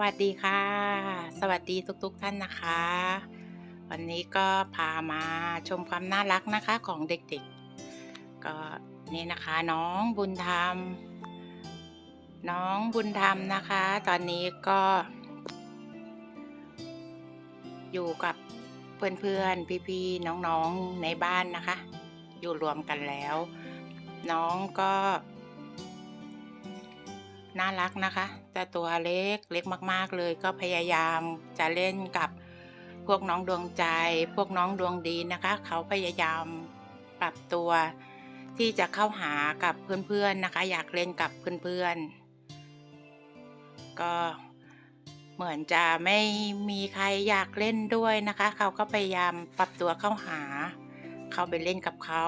วัสดีค่ะ สวัสดีทุกๆท่านนะคะ วันนี้ก็พามาชมความน่ารักนะคะของเด็กๆ ก็นี่นะคะน้องบุญธรรม น้องบุญธรรมนะคะ ตอนนี้ก็ อยู่กับเพื่อนๆ พี่ๆ น้องๆในบ้านนะคะ อยู่รวมกันแล้ว น้องก็ น่ารักนะคะ แต่ตัวเล็กเล็กมาก ๆ เลย ก็พยายามจะเล่นกับพวกน้องดวงใจ พวกน้องดวงดีนะคะ เขาพยายามปรับตัว ที่จะเข้าหากับเพื่อนๆนะคะ อยากเล่นกับเพื่อนๆก็เหมือนจะไม่มีใครอยากเล่นด้วยนะคะ เขาก็พยายามปรับตัวเข้าหา เขาไปเล่นกับเขา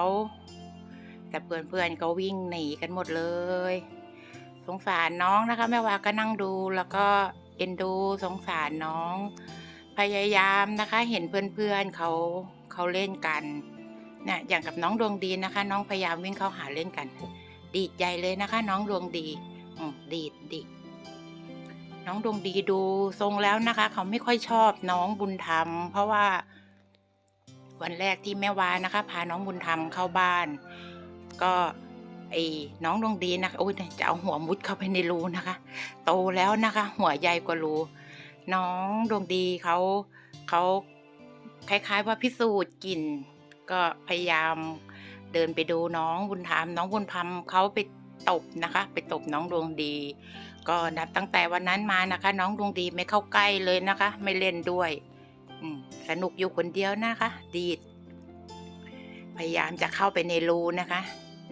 แต่เพื่อนๆก็วิ่งหนีกันหมดเลย สงสารน้องนะคะแม่วาก็นั่งดูแล้วก็เอ็นดูสงสารน้อง พยายามนะคะ เห็นเพื่อนๆเขาเขาเล่นกันเนี่ยอย่างกับน้องดวงดีนะคะ น้องพยายามวิ่งเข้าหาเล่นกัน ดีดใหญ่เลยนะคะ น้องดวงดีดีดดีดน้องดวงดีดูทรงแล้วนะคะ เขาไม่ค่อยชอบน้องบุญธรรม เพราะว่า วันแรกที่แม่วานะคะ พาน้องบุญธรรมเข้าบ้าน ก็ ไอ้น้องดวงดีนะคะโอ้ยจะเอาหัวมุดเข้าไปในรูนะคะ โตแล้วนะคะ หัวใหญ่กว่ารูน้องดวงดีเขาเขาคล้าย ๆ ว่าพิสูจน์กลิ่น ก็พยายามเดินไปดูน้องบุญธรรมน้องบุญธรรมเขาไปตบนะคะ ไปตบน้องดวงดี ก็นับตั้งแต่วันนั้นมานะคะ น้องดวงดีไม่เข้าใกล้เลยนะคะ ไม่เล่นด้วยสนุกอยู่คนเดียวนะคะ ดีดพยายามจะเข้าไปในรูนะคะ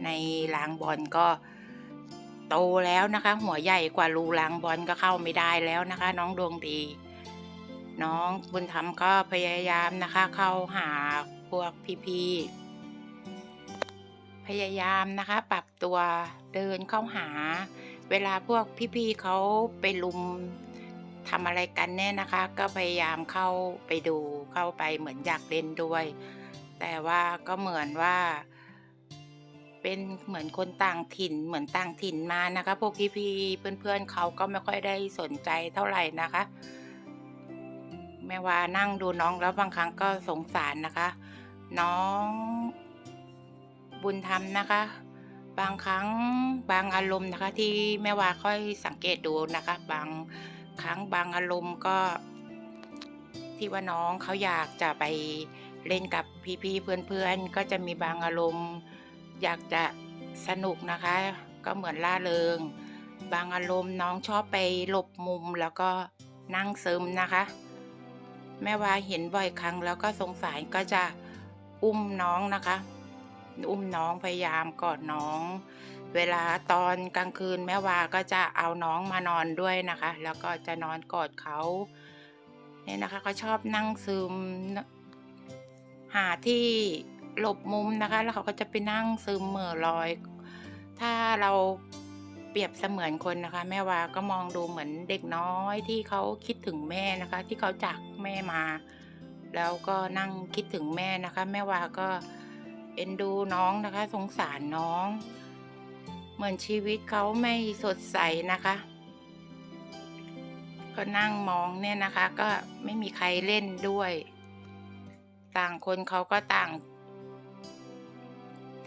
ในรางบอลก็โตแล้วนะคะ หัวใหญ่กว่ารูรางบอลก็เข้าไม่ได้แล้วนะคะ น้องดวงดี น้องบุญธรรมก็พยายามนะคะ เข้าหาพวกพี่ๆพยายามนะคะ ปรับตัวเดินเข้าหา เวลาพวกพี่ๆเขาไปลุมทำอะไรกันเนี่ยนะคะ ก็พยายามเข้าไปดูเข้าไปเหมือนอยากเล่นด้วย แต่ว่าก็เหมือนว่า เป็นเหมือนคนต่างถิ่น เหมือนต่างถิ่นมานะคะ พวกพี่ๆเพื่อนๆเขาก็ไม่ค่อยได้สนใจเท่าไหร่นะคะ แม่ว่านั่งดูน้องแล้วบางครั้งก็สงสารนะคะ น้องบุญธรรมนะคะ บางครั้งบางอารมณ์นะคะ ที่แม่ว่าค่อยสังเกตดูนะคะ บางครั้งบางอารมณ์ก็ ที่ว่าน้องเขาอยากจะไปเล่นกับพี่ๆเพื่อนๆก็จะมีบางอารมณ์ อยากจะสนุกนะคะ ก็เหมือนล่าเริง บางอารมณ์น้องชอบไปหลบมุมแล้วก็นั่งซึมนะคะ แม่ว่าเห็นบ่อยครั้งแล้วก็สงสารก็จะอุ้มน้องนะคะ อุ้มน้องพยายามกอดน้อง เวลาตอนกลางคืนแม่วาก็จะเอาน้องมานอนด้วยนะคะ แล้วก็จะนอนกอดเขาเนี่ยนะคะเขาชอบนั่งซึมหาที่ หลบมุมนะคะ แล้วเขาก็จะไปนั่งซึมเหม่อลอย ถ้าเราเปรียบเสมือนคนนะคะ แม่วาก็มองดูเหมือนเด็กน้อยที่เขาคิดถึงแม่นะคะ ที่เขาจากแม่มา แล้วก็นั่งคิดถึงแม่นะคะ แม่วาก็เอ็นดูน้องนะคะ สงสารน้อง เหมือนชีวิตเขาไม่สดใสนะคะ ก็นั่งมองเนี่ยนะคะ ก็ไม่มีใครเล่นด้วย ต่างคนเขาก็ต่าง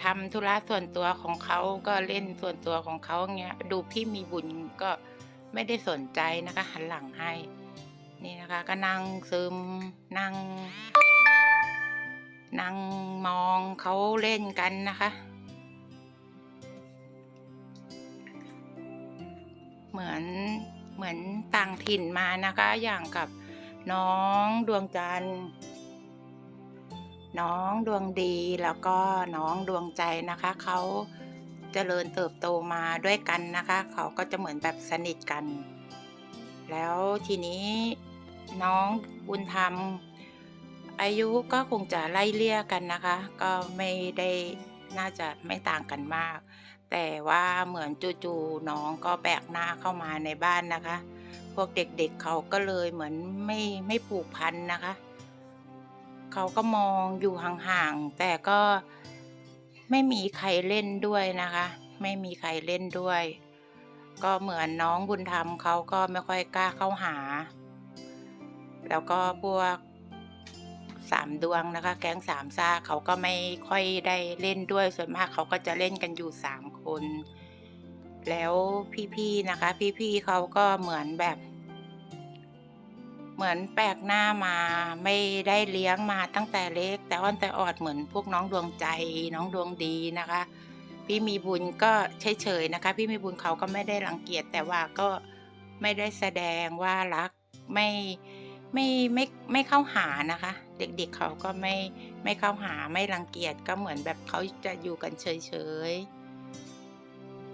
ทำธุระส่วนตัวของเขาก็เล่นส่วนตัวของเขาเงี้ยดูพี่มีบุญก็ไม่ได้สนใจนะคะ หันหลังให้ นี่นะคะ ก็นั่งซึมนั่ง นั่งมองเขาเล่นกันนะคะ เหมือนเหมือนต่างถิ่นมานะคะ อย่างกับน้องดวงจันทร์ น้องดวงดีแล้วก็น้องดวงใจนะคะเขาเจริญเติบโตมาด้วยกันนะคะเขาก็จะเหมือนแบบสนิทกัน แล้วทีนี้น้องบุญธรรม อายุก็คงจะไล่เลี่ยกันนะคะ ก็ไม่ได้น่าจะไม่ต่างกันมาก แต่ว่าเหมือนจู่ๆน้องก็แปลกหน้าเข้ามาในบ้านนะคะ พวกเด็กๆเเขาก็เลยเหมือนไม่ไม่ผูกพันนะคะ เขาก็มองอยู่ห่างๆ แต่ก็ไม่มีใครเล่นด้วยนะคะ ไม่มีใครเล่นด้วย ก็เหมือนน้องบุญธรรมเขาก็ไม่ค่อยกล้าเข้าหา แล้วก็พวกสามดวงนะคะ แก๊งสามซ่าเขาก็ไม่ค่อยได้เล่นด้วยส่วนมากเขาก็จะเล่นกันอยู่สามคน แล้วพี่ๆนะคะ พี่ๆเขาก็เหมือนแบบ เหมือนแปลกหน้ามาไม่ได้เลี้ยงมาตั้งแต่เล็ก แต่อ้อนแต่ออดเหมือนพวกน้องดวงใจน้องดวงดีนะคะ พี่มีบุญก็เฉยๆนะคะ พี่มีบุญเขาก็ไม่ได้รังเกียจแต่ว่าก็ไม่ได้แสดงว่ารักไม่ไม่ไม่ไม่เข้าหานะคะ เด็กๆเขาก็ไม่ไม่เข้าหาไม่รังเกียจก็เหมือนแบบเขาจะอยู่กันเฉย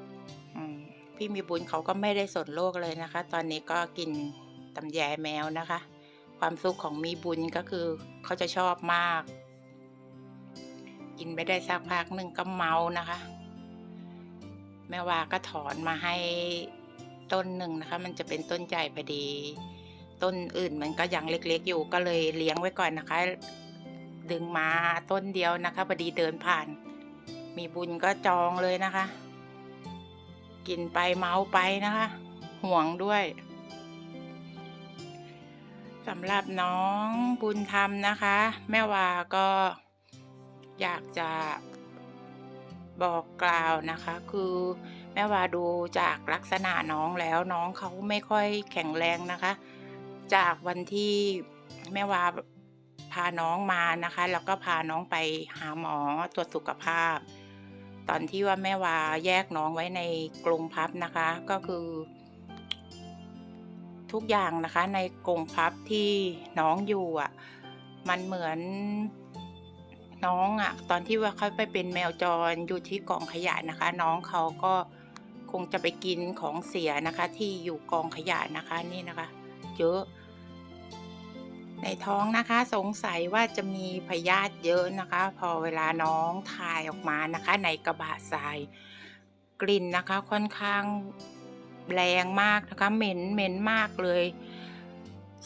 ๆพี่มีบุญเขาก็ไม่ได้สนโลกเลยนะคะ ตอนนี้ก็กิน ตำแยแมวนะคะ ความสุขของมีบุญก็คือเขาจะชอบมาก กินไปได้สักพักหนึ่งก็เมานะคะ แม่วาก็ถอนมาให้ต้นหนึ่งนะคะ มันจะเป็นต้นใหญ่พอดี ต้นอื่นมันก็ยังเล็กๆอยู่ก็เลยเลี้ยงไว้ก่อนนะคะ ดึงมาต้นเดียวนะคะพอดีเดินผ่าน มีบุญก็จองเลยนะคะ กินไปเมาไปนะคะ ห่วงด้วย สำหรับน้องบุญธรรมนะคะ แม่วาก็อยากจะบอกกล่าวนะคะ คือแม่วาดูจากลักษณะน้องแล้วน้องเขาไม่ค่อยแข็งแรงนะคะ จากวันที่แม่วาพาน้องมานะคะ แล้วก็พาน้องไปหาหมอตรวจสุขภาพ ตอนที่ว่าแม่วาแยกน้องไว้ในกรงพับนะคะ ก็คือ ทุกอย่างนะคะในกรงพับที่น้องอยู่อะ มันเหมือนน้องอะ ตอนที่ว่าเขาไปเป็นแมวจรอยู่ที่กองขยะนะคะ น้องเขาก็คงจะไปกินของเสียนะคะ ที่อยู่กองขยะนะคะนี่นะคะเยอะในท้องนะคะสงสัยว่าจะมีพยาธิเยอะนะคะ พอเวลาน้องถ่ายออกมานะคะ ในกระบะทราย กลิ่นนะคะค่อนข้าง แรงมากนะคะ เหม็นเหม็นมากเลย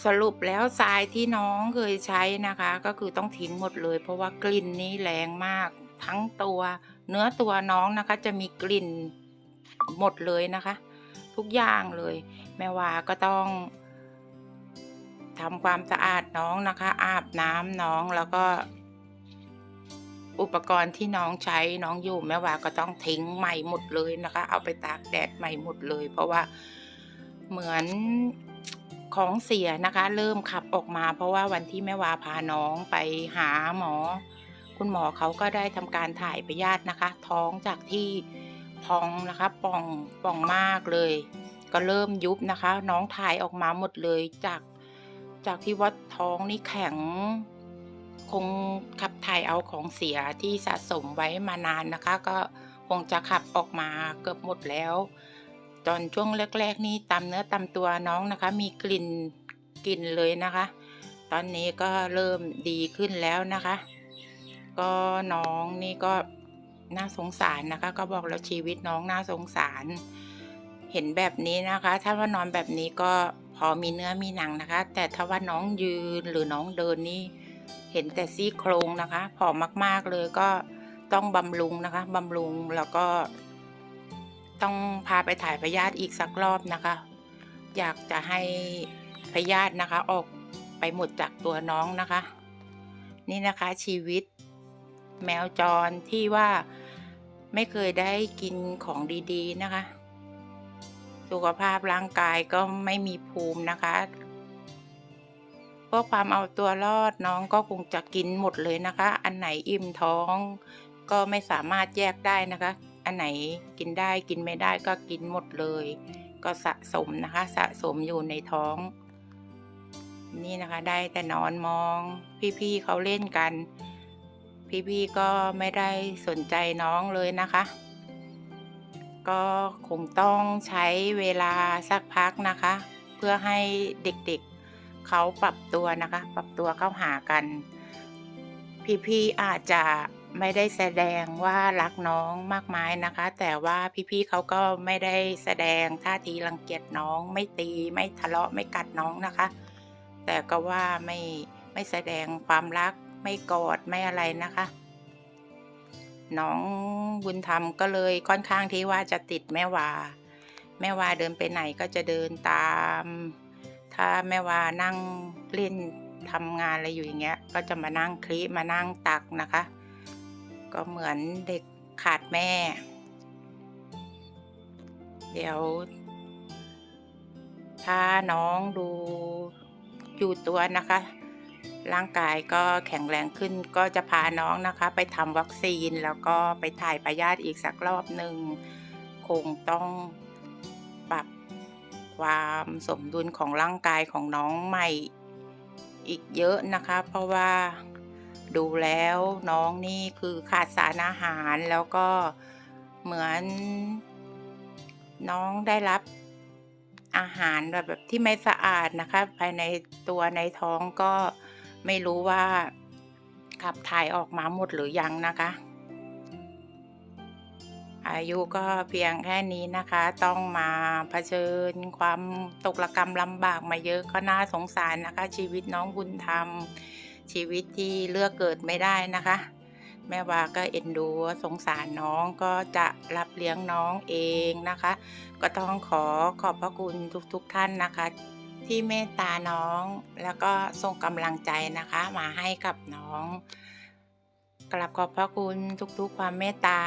สรุปแล้วทรายที่น้องเคยใช้นะคะ ก็คือต้องทิ้งหมดเลย เพราะว่ากลิ่นนี้แรงมาก ทั้งตัว เนื้อตัวน้องนะคะ จะมีกลิ่นหมดเลยนะคะ ทุกอย่างเลย แม่วาก็ต้องทำความสะอาดน้องนะคะ อาบน้ำน้องแล้วก็ อุปกรณ์ที่น้องใช้น้องอยู่แม่วาก็ต้องทิ้งใหม่หมดเลยนะคะ เอาไปตากแดดใหม่หมดเลย เพราะว่าเหมือนของเสียนะคะ เริ่มขับออกมา เพราะว่าวันที่แม่วาพาน้องไปหาหมอ คุณหมอเขาก็ได้ทำการถ่ายพยาธินะคะ ท้องจากที่พองนะคะป่องป่องมากเลย ก็เริ่มยุบนะคะ น้องถ่ายออกมาหมดเลยจาก จากที่วัดท้องนี่แข็ง คงขับถ่ายเอาของเสียที่สะสมไว้มานานนะคะ ก็คงจะขับออกมาเกือบหมดแล้ว ตอนช่วงแรกๆนี่ตามเนื้อตามตัวน้องนะคะ มีกลิ่นกลิ่นเลยนะคะ ตอนนี้ก็เริ่มดีขึ้นแล้วนะคะ ก็น้องนี่ก็น่าสงสารนะคะ ก็บอกแล้วชีวิตน้องน่าสงสาร เห็นแบบนี้นะคะ ถ้าว่านอนแบบนี้ก็พอมีเนื้อมีหนังนะคะ แต่ถ้าว่าน้องยืนหรือน้องเดินนี่ ห็นแต่ซี่โครงนะคะผอมมาก ๆเลยก็ต้องบำรุงนะคะบำรุงแล้วก็ ต้องพาไปถ่ายพยาธิอีกสักรอบนะคะ อยากจะให้พยาธินะคะ ออกไปหมดจากตัวน้องนะคะ นี่นะคะชีวิตแมวจรที่ว่าไม่เคยได้กินของดีๆนะคะ สุขภาพร่างกายก็ไม่มีภูมินะคะ เพื่อความเอาตัวรอดน้องก็คงจะกินหมดเลยนะคะ อันไหนอิ่มท้องก็ไม่สามารถแยกได้นะคะ อันไหนกินได้กินไม่ได้ก็กินหมดเลย ก็สะสมนะคะ สะสมอยู่ในท้อง นี่นะคะได้แต่นอนมอง พี่ๆเขาเล่นกัน พี่ๆก็ไม่ได้สนใจน้องเลยนะคะก็คงต้องใช้เวลาสักพักนะคะ เพื่อให้เด็กๆ เขาปรับตัวนะคะ ปรับตัวเข้าหากัน พี่ๆอาจจะไม่ได้แสดงว่ารักน้องมากมายนะคะ แต่ว่าพี่ๆเขาก็ไม่ได้แสดงท่าทีรังเกียจน้องไม่ตีไม่ทะเลาะไม่กัดน้องนะคะ แต่ก็ว่าไม่ไม่แสดงความรักไม่กอดไม่อะไรนะคะ น้องบุญธรรมก็เลยค่อนข้างที่ว่าจะติดแม่วา แม่วาเดินไปไหนก็จะเดินตาม ถ้าแม่ว่านั่งเล่นทำงานอะไรอยู่อย่างเงี้ย ก็จะมานั่งคลิมานั่งตักนะคะ ก็เหมือนเด็กขาดแม่ เดี๋ยว ถ้าน้องดูอยู่ตัวนะคะ ร่างกายก็แข็งแรงขึ้นก็จะพาน้องนะคะ ไปทำวัคซีนแล้วก็ไปถ่ายพยาธิอีกสักรอบหนึ่ง คงต้องปรับ ความสมดุลของร่างกายของน้องใหม่อีกเยอะนะคะ เพราะว่าดูแล้วน้องนี่คือขาดสารอาหารแล้วก็เหมือนน้องได้รับอาหารแบบแบบที่ไม่สะอาดนะคะ ภายในตัวในท้องก็ไม่รู้ว่าขับถ่ายออกมาหมดหรือยังนะคะ อายุก็เพียงแค่นี้นะคะ ต้องมาเผชิญความตกระกรรมลำบากมาเยอะก็น่าสงสารนะคะ ชีวิตน้องบุญธรรม ชีวิตที่เลือกเกิดไม่ได้นะคะ แม่วาก็เอ็นดูสงสารน้องก็จะรับเลี้ยงน้องเองนะคะ ก็ต้องขอขอบพระคุณทุกๆทท่านนะคะ ที่เมตตาน้องแล้วก็ส่งกำลังใจนะคะ มาให้กับน้อง กลับขอบพระคุณทุกๆ ความเมตตา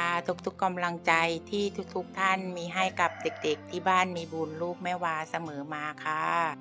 ทุกๆกำลังใจที่ทุกๆท่านมีให้กับเด็กๆ ที่บ้านมีบุญลูกแม่วาเสมอมาค่ะ